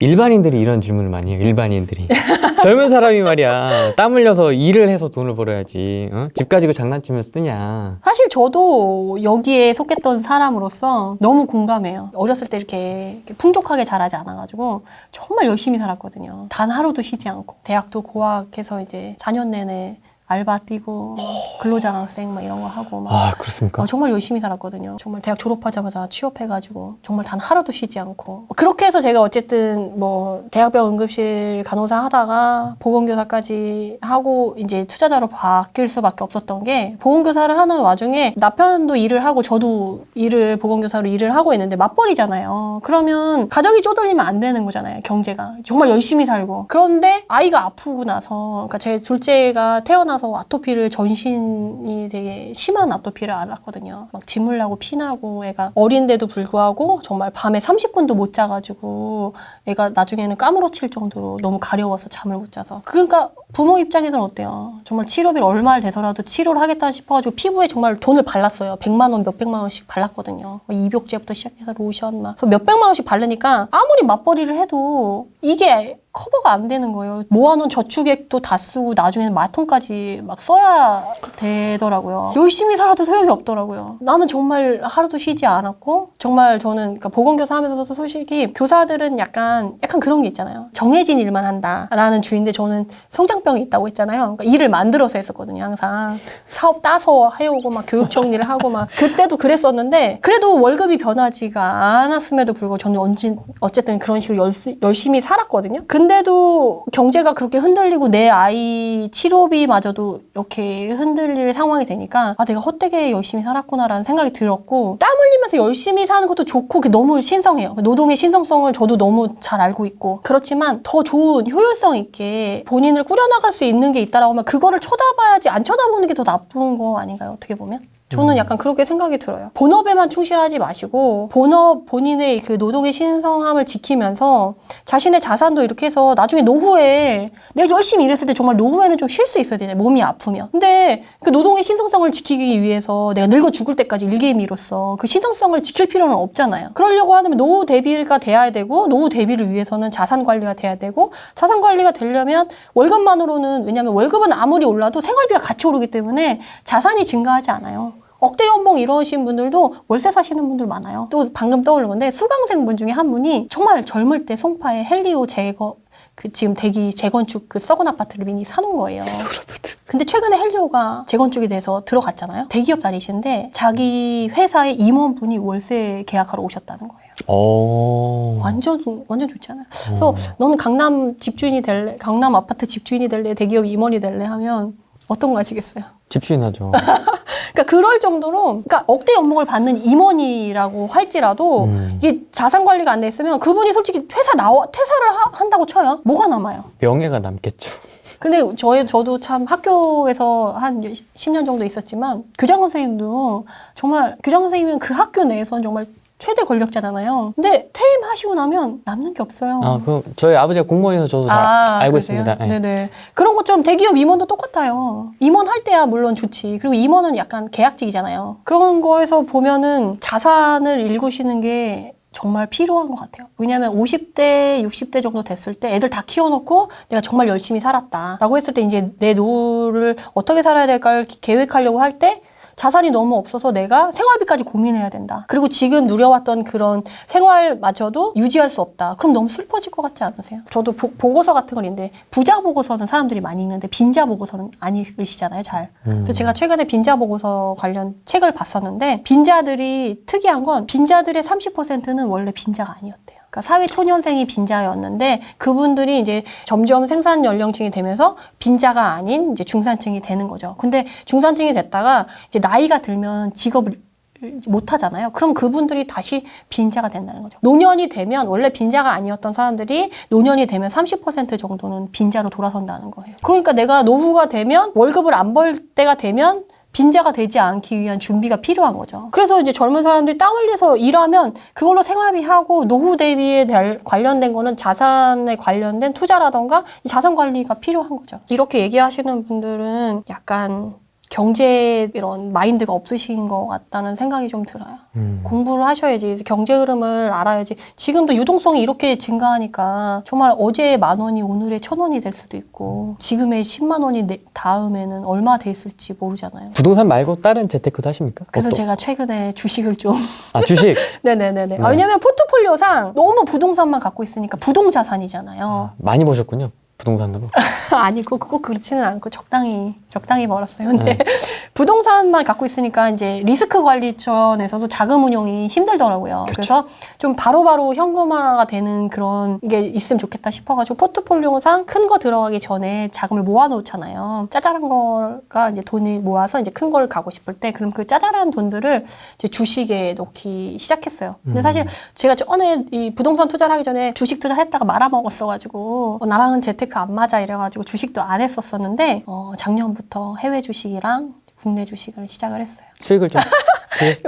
일반인들이 이런 질문을 많이 해요. 일반인들이 젊은 사람이 말이야 땀 흘려서 일을 해서 돈을 벌어야지 어? 집 가지고 장난치면 쓰냐 사실 저도 여기에 속했던 사람으로서 너무 공감해요. 어렸을 때 이렇게, 이렇게 풍족하게 자라지 않아가지고 정말 열심히 살았거든요. 단 하루도 쉬지 않고 대학도 고학해서 이제 4년 내내 알바 뛰고 근로장학생 막 이런 거 하고 막 아 그렇습니까? 어, 정말 열심히 살았거든요. 정말 대학 졸업하자마자 취업해가지고 정말 단 하루도 쉬지 않고 그렇게 해서 제가 어쨌든 뭐 대학병 응급실 간호사 하다가 보건교사까지 하고 이제 투자자로 바뀔 수밖에 없었던 게 보건교사를 하는 와중에 남편도 일을 하고 저도 일을 보건교사로 일을 하고 있는데 맞벌이잖아요. 그러면 가정이 쪼들리면 안 되는 거잖아요. 경제가 정말 열심히 살고 그런데 아이가 아프고 나서 그러니까 제 둘째가 태어나 서 아토피를 전신이 되게 심한 아토피를 앓았거든요. 막 진물 나고 피 나고 애가 어린데도 불구하고 정말 밤에 30분도 못 자가지고 애가 나중에는 까무러칠 정도로 너무 가려워서 잠을 못 자서 그러니까 부모 입장에서는 어때요? 정말 치료비를 얼마를 대서라도 치료를 하겠다 싶어가지고 피부에 정말 돈을 발랐어요. 100만 원, 몇백만 원씩 발랐거든요. 뭐 입욕제부터 시작해서 로션 막. 몇백만 원씩 바르니까 아무리 맞벌이를 해도 이게 커버가 안 되는 거예요. 모아놓은 저축액도 다 쓰고 나중에는 마통까지 막 써야 되더라고요. 열심히 살아도 소용이 없더라고요. 나는 정말 하루도 쉬지 않았고 정말 저는 그러니까 보건교사 하면서도 솔직히 교사들은 약간 약간 그런 게 있잖아요. 정해진 일만 한다라는 주인데 저는 성장병이 있다고 했잖아요. 그러니까 일을 만들어서 했었거든요. 항상 사업 따서 해오고 막 교육 정리를 하고 막 그때도 그랬었는데 그래도 월급이 변하지가 않았음에도 불구하고 저는 언제 어쨌든 그런 식으로 열, 열심히 살았거든요. 근데 도 경제가 그렇게 흔들리고 내 아이 치료비마저도 이렇게 흔들릴 상황이 되니까 아 내가 헛되게 열심히 살았구나라는 생각이 들었고 땀 흘리면서 열심히 사는 것도 좋고 그게 너무 신성해요. 노동의 신성성을 저도 너무 잘 알고 있고 그렇지만 더 좋은 효율성 있게 본인을 꾸려나갈 수 있는 게 있다라고 하면 그거를 쳐다봐야지 안 쳐다보는 게 더 나쁜 거 아닌가요? 어떻게 보면? 저는 약간 그렇게 생각이 들어요. 본업에만 충실하지 마시고 본업 본인의 그 노동의 신성함을 지키면서 자신의 자산도 이렇게 해서 나중에 노후에 내가 열심히 일했을 때 정말 노후에는 좀 쉴 수 있어야 되잖아요. 몸이 아프면. 근데 그 노동의 신성성을 지키기 위해서 내가 늙어 죽을 때까지 일개미로서 그 신성성을 지킬 필요는 없잖아요. 그러려고 하면 노후 대비가 돼야 되고 노후 대비를 위해서는 자산 관리가 돼야 되고 자산 관리가 되려면 월급만으로는 왜냐하면 월급은 아무리 올라도 생활비가 같이 오르기 때문에 자산이 증가하지 않아요. 억대 연봉 이러신 분들도 월세 사시는 분들 많아요. 또 방금 떠오른 건데 수강생 분 중에 한 분이 정말 젊을 때 송파에 헬리오 재거 그 지금 대기 재건축 그 썩은 아파트를 미니 사놓은 거예요. 근데 최근에 헬리오가 재건축이 돼서 들어갔잖아요. 대기업 다니시는데 자기 회사의 임원분이 월세 계약하러 오셨다는 거예요. 어... 완전 완전 좋지 않아요? 그래서 너는 강남 집주인이 될래? 강남 아파트 집주인이 될래? 대기업 임원이 될래? 하면 어떤 거 하시겠어요? 집주인 하죠 그러니까 그럴 정도로 그러니까 억대 연봉을 받는 임원이라고 할지라도 음. 이게 자산 관리가 안 돼 있으면 그분이 솔직히 퇴사 나와 퇴사를 하- 한다고 쳐요. 뭐가 남아요? 명예가 남겠죠 근데 저희 저도 참 학교에서 한 10년 정도 있었지만 교장 선생님도 정말 교장 선생님은 그 학교 내에서는 정말 최대 권력자잖아요. 근데 퇴임하시고 나면 남는 게 없어요. 아 그 저희 아버지가 공무원이어서 저도 잘 알고 그러세요? 있습니다 예. 네네. 그런 것처럼 대기업 임원도 똑같아요. 임원 할 때야 물론 좋지. 그리고 임원은 약간 계약직이잖아요. 그런 거에서 보면은 자산을 일구시는 게 정말 필요한 것 같아요. 왜냐하면 50대, 60대 정도 됐을 때 애들 다 키워놓고 내가 정말 열심히 살았다라고 했을 때 이제 내 노후를 어떻게 살아야 될까를 기- 계획하려고 할 때 자산이 너무 없어서 내가 생활비까지 고민해야 된다. 그리고 지금 누려왔던 그런 생활마저도 유지할 수 없다. 그럼 너무 슬퍼질 것 같지 않으세요? 저도 보, 보고서 같은 걸 있는데 부자 보고서는 사람들이 많이 읽는데 빈자 보고서는 안 읽으시잖아요, 잘. 그래서 제가 최근에 빈자 보고서 관련 책을 봤었는데 빈자들이 특이한 건 빈자들의 30%는 원래 빈자가 아니었대요. 그러니까 사회 초년생이 빈자였는데 그분들이 이제 점점 생산 연령층이 되면서 빈자가 아닌 이제 중산층이 되는 거죠. 근데 중산층이 됐다가 이제 나이가 들면 직업을 못 하잖아요. 그럼 그분들이 다시 빈자가 된다는 거죠. 노년이 되면 원래 빈자가 아니었던 사람들이 노년이 되면 30% 정도는 빈자로 돌아선다는 거예요. 그러니까 내가 노후가 되면 월급을 안 벌 때가 되면 빈자가 되지 않기 위한 준비가 필요한 거죠. 그래서 이제 젊은 사람들이 땀 흘려서 일하면 그걸로 생활비 하고 노후 대비에 대한 관련된 거는 자산에 관련된 투자라던가 이 자산 관리가 필요한 거죠. 이렇게 얘기하시는 분들은 약간 경제 이런 마인드가 없으신 것 같다는 생각이 좀 들어요. 음. 공부를 하셔야지 경제 흐름을 알아야지 지금도 유동성이 이렇게 증가하니까 정말 어제의 만 원이 오늘의 천 원이 될 수도 있고 지금의 10만 원이 내- 다음에는 얼마 돼 있을지 모르잖아요. 부동산 말고 다른 재테크도 하십니까? 그래서 어떤- 제가 최근에 주식을 좀 아 주식 네네네네. 네. 아, 왜냐면 포트폴리오상 너무 부동산만 갖고 있으니까 부동자산이잖아요. 많이 보셨군요 부동산으로. 아니고 꼭 그렇지는 않고 적당히 적당히 벌었어요. 근데 부동산만 갖고 있으니까 이제 리스크 관리천에서도 자금 운용이 힘들더라고요. 그래서 좀 바로바로 현금화가 되는 그런 게 있으면 좋겠다 싶어가지고 포트폴리오상 큰 거 들어가기 전에 자금을 모아놓잖아요. 짜잘한 거가 이제 돈을 모아서 이제 큰 걸 가고 싶을 때 그럼 그 짜잘한 돈들을 이제 주식에 놓기 시작했어요. 근데 사실 제가 전에 이 부동산 투자를 하기 전에 주식 투자를 했다가 말아먹었어가지고 어, 나랑은 재테크 안 맞아 이래가지고 주식도 안 했었었는데 어, 작년부터 해외 주식이랑 국내 주식을 시작을 했어요. 수익을 좀.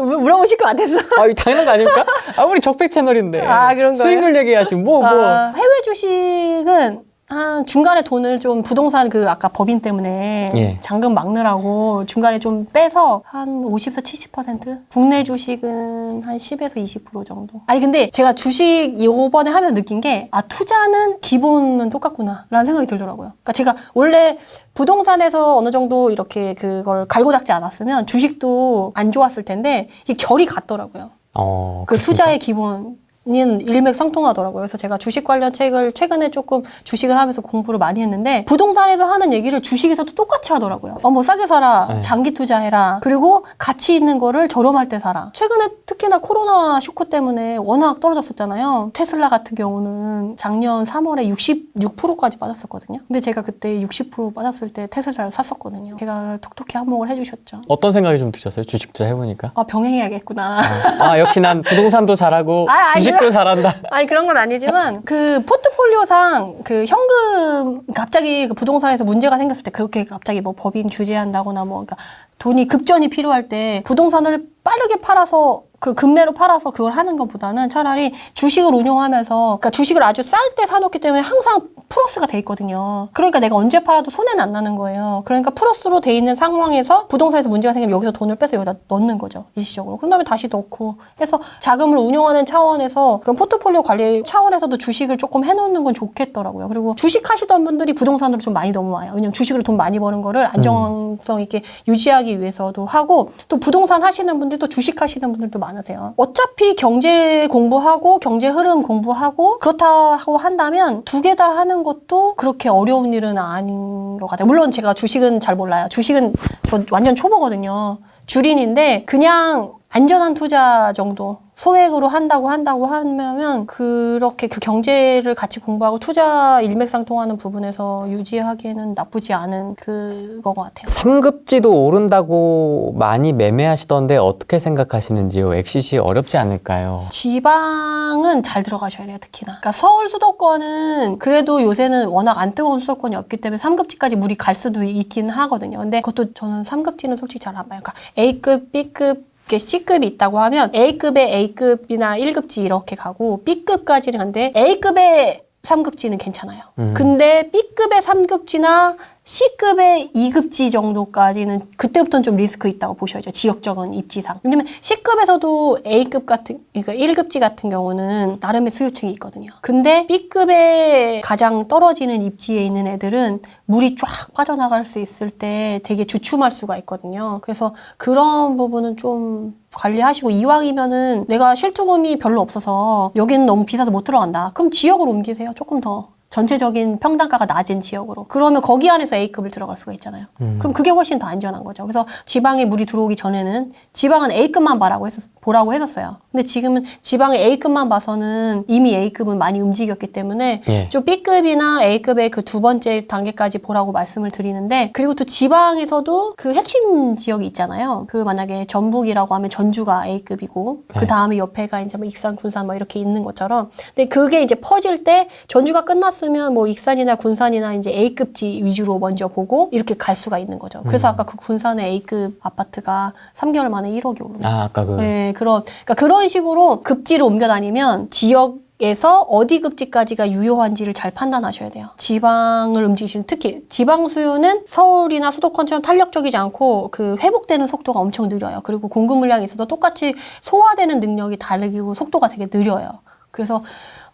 물- 물어보실 것 같았어. 아 이거 당연한 거 아닙니까? 아 우리 적백 채널인데. 아, 그런 거예요? 수익률 얘기하지 뭐 뭐. 아, 해외 주식은 한 중간에 돈을 좀 부동산 그 아까 법인 때문에 예. 잔금 막느라고 중간에 좀 빼서 한 50에서 70% 국내 주식은 한 10에서 20% 정도. 아니 근데 제가 주식 이번에 하면서 느낀 게 아 투자는 기본은 똑같구나 라는 생각이 들더라고요. 그러니까 제가 원래 부동산에서 어느 정도 이렇게 그걸 갈고 닦지 않았으면 주식도 안 좋았을 텐데 이게 결이 같더라고요. 어. 그 그렇습니까? 투자의 기본 은 일맥상통하더라고요. 그래서 제가 주식 관련 책을 최근에 조금 주식을 하면서 공부를 많이 했는데 부동산에서 하는 얘기를 주식에서도 똑같이 하더라고요. 어머 싸게 사라, 네. 장기 투자해라, 그리고 가치 있는 거를 저렴할 때 사라. 최근에 특히나 코로나 쇼크 때문에 워낙 떨어졌었잖아요. 테슬라 같은 경우는 작년 3월에 66%까지 빠졌었거든요. 근데 제가 그때 60% 빠졌을 때 테슬라를 샀었거든요. 제가 톡톡히 한몫을 해주셨죠. 어떤 생각이 좀 드셨어요? 주식 투자 해보니까. 아 병행해야겠구나. 아 역시 난 부동산도 잘하고 아, 아니, 주식 도 잘한다. 아니 그런 건 아니지만 그 포트폴리오상 그 현금 갑자기 그 부동산에서 문제가 생겼을 때 그렇게 갑자기 뭐 법인 규제한다거나 뭐 그러니까 돈이 급전이 필요할 때 부동산을 빠르게 팔아서 그 금매로 팔아서 그걸 하는 것보다는 차라리 주식을 운용하면서 그러니까 주식을 아주 쌀 때 사놓기 때문에 항상 플러스가 돼 있거든요. 그러니까 내가 언제 팔아도 손해는 안 나는 거예요. 그러니까 플러스로 돼 있는 상황에서 부동산에서 문제가 생기면 여기서 돈을 빼서 여기다 넣는 거죠. 일시적으로. 그런 다음에 다시 넣고 해서 자금을 운용하는 차원에서 그런 포트폴리오 관리 차원에서도 주식을 조금 해놓는 건 좋겠더라고요. 그리고 주식 하시던 분들이 부동산으로 좀 많이 넘어와요. 왜냐면 주식으로 돈 많이 버는 거를 안정성 있게 유지하기 위해서도 하고 또 부동산 하시는 분들 도 주식 하시는 분들도 많으세요. 어차피 경제 공부하고 경제 흐름 공부하고 그렇다고 한다면 두 개 다 하는 것도 그렇게 어려운 일은 아닌 것 같아요. 물론 제가 주식은 잘 몰라요. 주식은 저 완전 초보거든요. 주린인데 그냥 안전한 투자 정도 소액으로 한다고 한다고 하면 그렇게 그 경제를 같이 공부하고 투자 일맥상통하는 부분에서 유지하기에는 나쁘지 않은 그거 같아요. 삼급지도 오른다고 많이 매매하시던데 어떻게 생각하시는지요? 엑시시 어렵지 않을까요? 지방은 잘 들어가셔야 돼요, 특히나. 그러니까 서울 수도권은 그래도 요새는 워낙 안 뜨거운 수도권이 없기 때문에 3급지까지 물이 갈 수도 있긴 하거든요. 근데 그것도 저는 3급지는 솔직히 잘 안 봐요. 그러니까 A급, B급, 게 C급이 있다고 하면 A급에 A급이나 1급지 이렇게 가고 B급까지는 간데 A급에 3급지는 괜찮아요. 음. 근데 B급의 3급지나 C급의 2급지 정도까지는 그때부터는 좀 리스크 있다고 보셔야죠. 지역적인 입지상. 왜냐면 C급에서도 A급 같은, 그러니까 1급지 같은 경우는 나름의 수요층이 있거든요. 근데 B급에 가장 떨어지는 입지에 있는 애들은 물이 쫙 빠져나갈 수 있을 때 되게 주춤할 수가 있거든요. 그래서 그런 부분은 좀 관리하시고 이왕이면은 내가 실투금이 별로 없어서 여기는 너무 비싸서 못 들어간다. 그럼 지역으로 옮기세요. 조금 더. 전체적인 평단가가 낮은 지역으로. 그러면 거기 안에서 A급을 들어갈 수가 있잖아요. 그럼 그게 훨씬 더 안전한 거죠. 그래서 지방에 물이 들어오기 전에는 지방은 A급만 봐라고 했었, 보라고 했었어요. 근데 지금은 지방의 A급만 봐서는 이미 A급은 많이 움직였기 때문에 예. 좀 B급이나 A급의 그 두 번째 단계까지 보라고 말씀을 드리는데 그리고 또 지방에서도 그 핵심 지역이 있잖아요. 그 만약에 전북이라고 하면 전주가 A급이고 네. 그 다음에 옆에가 이제 뭐 익산, 군산 뭐 이렇게 있는 것처럼 근데 그게 이제 퍼질 때 전주가 끝났 으면 뭐 익산이나 군산이나 이제 A급 지 위주로 먼저 보고 이렇게 갈 수가 있는 거죠. 그래서 음. 아까 그 군산의 A급 아파트가 3개월 만에 1억이 오른 거예요. 아 아까 그 네, 그런, 그러니까 그런 식으로 급지를 옮겨 다니면 지역 에서 어디 급지까지가 유효한지를 잘 판단하셔야 돼요. 지방을 움직이시는 특히 지방 수요는 서울이나 수도권처럼 탄력적이지 않고 그 회복되는 속도가 엄청 느려요. 그리고 공급 물량이 있어도 똑같이 소화되는 능력이 다르고 속도가 되게 느려요. 그래서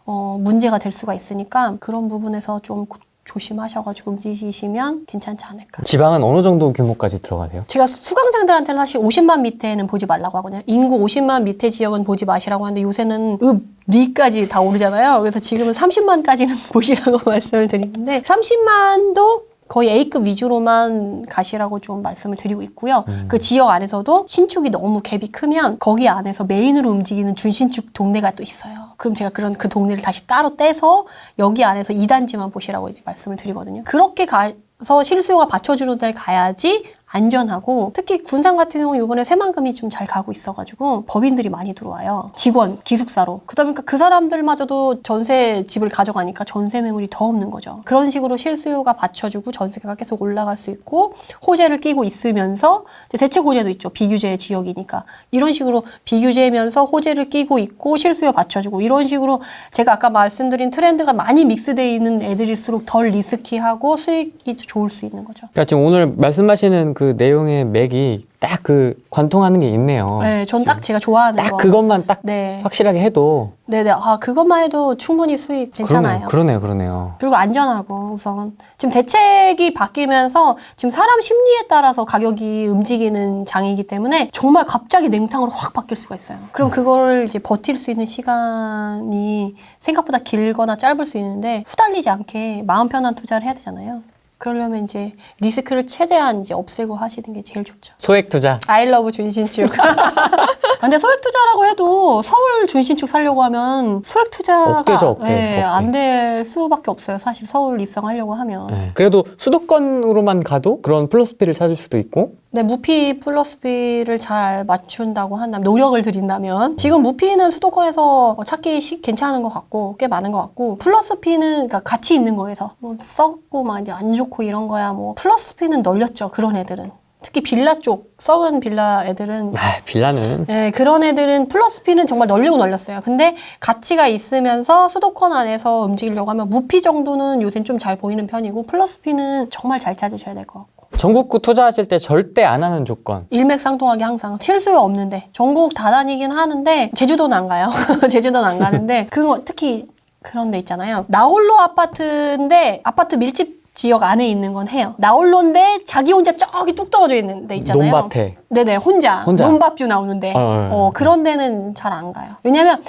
어, 문제가 될 수가 있으니까 그런 부분에서 좀 고- 조심하셔가지고 움직이시면 괜찮지 않을까. 지방은 어느 정도 규모까지 들어가세요? 제가 수강생들한테는 사실 50만 밑에는 보지 말라고 하거든요. 인구 50만 밑에 지역은 보지 마시라고 하는데 요새는 읍, 리까지 다 오르잖아요. 그래서 지금은 30만까지는 보시라고 말씀을 드리는데 30만도 거의 A급 위주로만 가시라고 좀 말씀을 드리고 있고요. 그 지역 안에서도 신축이 너무 갭이 크면 거기 안에서 메인으로 움직이는 준신축 동네가 또 있어요. 그럼 제가 그런 그 동네를 다시 따로 떼서 여기 안에서 2단지만 보시라고 이제 말씀을 드리거든요. 그렇게 가서 실수요가 받쳐주는 데를 가야지 안전하고 특히 군산 같은 경우 이번에 새만금이 좀 잘 가고 있어가지고 법인들이 많이 들어와요. 직원, 기숙사로. 그러다 보니까 그 사람들마저도 전세 집을 가져가니까 전세 매물이 더 없는 거죠. 그런 식으로 실수요가 받쳐주고 전세가 계속 올라갈 수 있고 호재를 끼고 있으면서 대책 호재도 있죠. 비규제 지역이니까 이런 식으로 비규제면서 호재를 끼고 있고 실수요 받쳐주고 이런 식으로 제가 아까 말씀드린 트렌드가 많이 믹스되어 있는 애들일수록 덜 리스키하고 수익이 좋을 수 있는 거죠. 그러니까 지금 오늘 말씀하시는 그 내용의 맥이 딱 그 관통하는 게 있네요. 네, 전 딱 제가 좋아하는 딱 거. 그것만 딱 네. 확실하게 해도 네네. 아, 그것만 해도 충분히 수익 괜찮아요. 그러네요, 그러네요, 그러네요. 그리고 안전하고 우선 지금 대책이 바뀌면서 지금 사람 심리에 따라서 가격이 움직이는 장이기 때문에 정말 갑자기 냉탕으로 확 바뀔 수가 있어요. 그럼 그거를 이제 버틸 수 있는 시간이 생각보다 길거나 짧을 수 있는데 후달리지 않게 마음 편한 투자를 해야 되잖아요. 그러려면 이제 리스크를 최대한 이제 없애고 하시는 게 제일 좋죠. 소액 투자. 아이러브 준신축. 근데 소액 투자라고 해도 서울 준신축 살려고 하면 소액 투자가 억대죠, 억대, 억대. 안될 수밖에 없어요. 사실 서울 입성하려고 하면. 네. 그래도 수도권으로만 가도 그런 플러스피를 찾을 수도 있고 네, 무피 플러스비를 잘 맞춘다고 한다면 노력을 들인다면 지금 무피는 수도권에서 찾기 쉽- 괜찮은 것 같고 꽤 많은 것 같고 플러스피는 그러니까 같이 있는 거에서 뭐 썩고 막 이제 안 좋고 이런 거야 뭐 플러스피는 널렸죠 그런 애들은 특히 빌라 쪽 썩은 빌라 애들은 아, 빌라는 네, 그런 애들은 플러스 P는 정말 널리고 널렸어요. 근데 가치가 있으면서 수도권 안에서 움직이려고 하면 무피 정도는 요새는 좀 잘 보이는 편이고 플러스 P는 정말 잘 찾으셔야 될 것 같고. 전국구 투자하실 때 절대 안 하는 조건. 일맥상통하게 항상 실수요 없는데 전국 다 다니긴 하는데 제주도는 안 가요. 제주도는 안 가는데 그거 특히 그런 데 있잖아요. 나홀로 아파트인데 아파트 밀집 지역 안에 있는 건 해요. 나홀로인데 자기 혼자 저기 뚝 떨어져 있는 데 있잖아요. 논밭에. 네네 혼자, 혼자. 논밥뷰 나오는데 어, 어, 어, 그런 데는 잘 안 가요. 왜냐면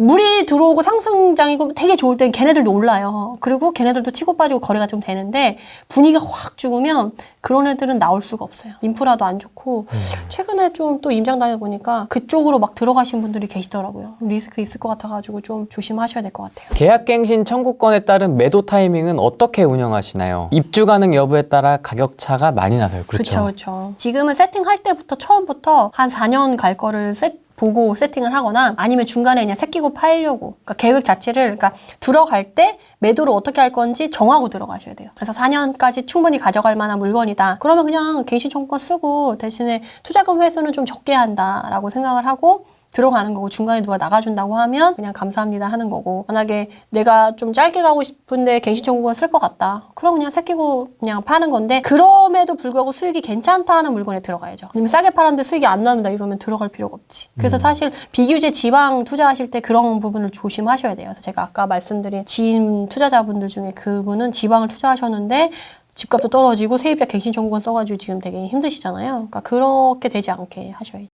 물이 들어오고 상승장이고 되게 좋을 땐 걔네들도 올라요. 그리고 걔네들도 치고 빠지고 거래가 좀 되는데 분위기가 확 죽으면 그런 애들은 나올 수가 없어요. 인프라도 안 좋고 최근에 좀 또 임장 다녀 보니까 그쪽으로 막 들어가신 분들이 계시더라고요. 리스크 있을 것 같아가지고 좀 조심하셔야 될 것 같아요. 계약갱신 청구권에 따른 매도 타이밍은 어떻게 운영하시나요? 입주 가능 여부에 따라 가격 차가 많이 나서요. 그렇죠, 그렇죠. 그렇죠. 지금은 세팅할 때부터 처음부터 한 4년 갈 거를 세, 보고 세팅을 하거나 아니면 중간에 그냥 새끼고 팔려고. 그러니까 계획 자체를 그러니까 들어갈 때 매도를 어떻게 할 건지 정하고 들어가셔야 돼요. 그래서 4년까지 충분히 가져갈 만한 물건이다. 그러면 그냥 갱신 청구권 쓰고 대신에 투자금 회수는 좀 적게 한다라고 생각을 하고 들어가는 거고 중간에 누가 나가준다고 하면 그냥 감사합니다 하는 거고. 만약에 내가 좀 짧게 가고 싶은데 갱신청구권 쓸것 같다. 그럼 그냥 새끼고 그냥 파는 건데 그럼에도 불구하고 수익이 괜찮다 하는 물건에 들어가야죠. 아니면 싸게 팔았는데 수익이 안 나온다 이러면 들어갈 필요가 없지. 그래서 사실 비규제 지방 투자하실 때 그런 부분을 조심하셔야 돼요. 그래서 제가 아까 말씀드린 지인 투자자분들 중에 그분은 지방을 투자하셨는데 집값도 떨어지고 세입자 갱신청구권 써가지고 지금 되게 힘드시잖아요. 그러니까 그렇게 되지 않게 하셔야죠